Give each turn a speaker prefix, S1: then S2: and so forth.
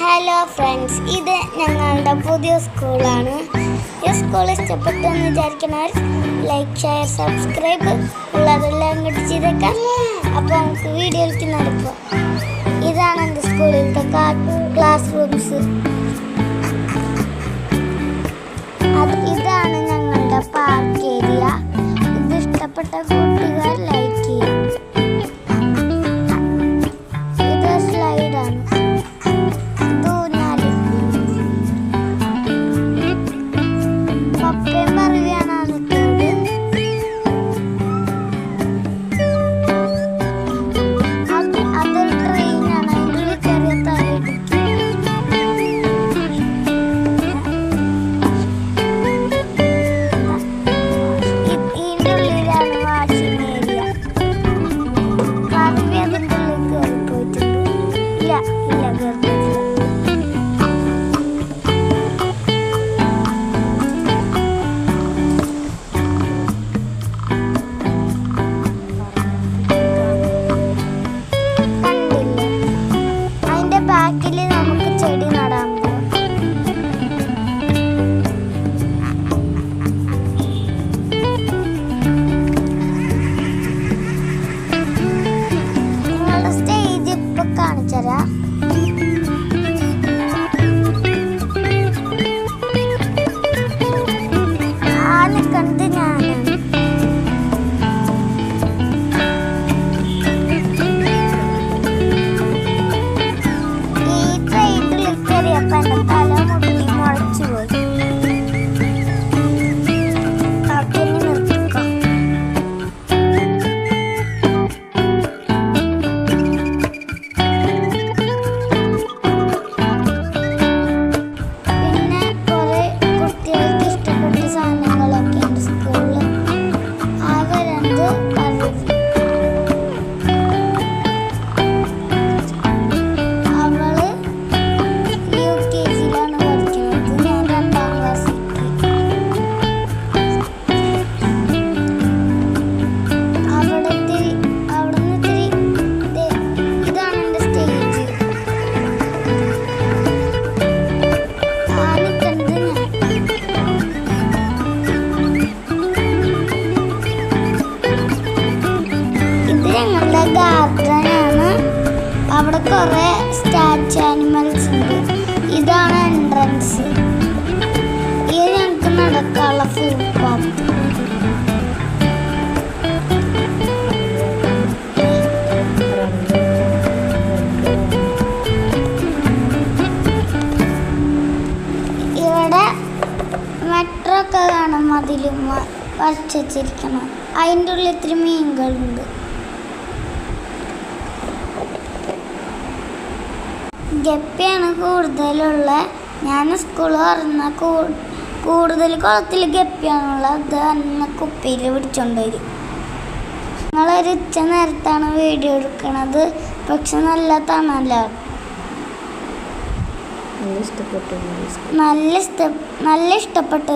S1: Hello friends ഇത് ഞങ്ങളുടെ പുതിയ സ്കൂളാണ്. ഈ സ്കൂൾ ഇഷ്ടപ്പെട്ടു എന്ന് വിചാരിക്കുന്നവർ ലൈക്ക് ഷെയർ സബ്സ്ക്രൈബ് ഉള്ളതെല്ലാം അങ്ങോട്ട് ചെയ്തേക്കാം. അപ്പോൾ നമുക്ക് വീഡിയോയിലേക്ക് നടക്കാം. ഇതാണ് എന്റെ സ്കൂളിലത്തെ ക്ലാസ് റൂംസ് അത് ഇതാണ് ഞങ്ങളുടെ പാർക്ക് ഏരിയ ഇത് ഇഷ്ടപ്പെട്ട నచ్చరా 我 കുറെ സ്റ്റാച്ചു ആനിമൽസ് ഉണ്ട്. ഇതാണ് എൻട്രൻസ്. ഇത് ഞങ്ങൾക്ക് നടക്കാനുള്ള ഫുട്പാത്ത് ഇവിടെ മെട്രോ ഒക്കെ കാണാം മതിലും വരച്ചിരിക്കണം അതിന്റെ ഉള്ളിൽ ഇത്തിരി മീനുകളുണ്ട്. ഗപ്പിയാണ് കൂടുതലുള്ള. ഞാൻ സ്കൂൾ പറഞ്ഞ കൂടുതൽ കുളത്തിൽ ഗപ്പിയാണുള്ളത്. അത് തന്നെ കുപ്പിയിൽ പിടിച്ചോണ്ട് വരും ഞങ്ങളൊരു ഉച്ച നേരത്താണ് വീഡിയോ എടുക്കണത്. പക്ഷെ നല്ല തണല്ലോ
S2: ഇഷ്ടപ്പെട്ടു.
S1: നല്ല ഇഷ്ടപ്പെട്ടു നല്ല ഇഷ്ടപ്പെട്ട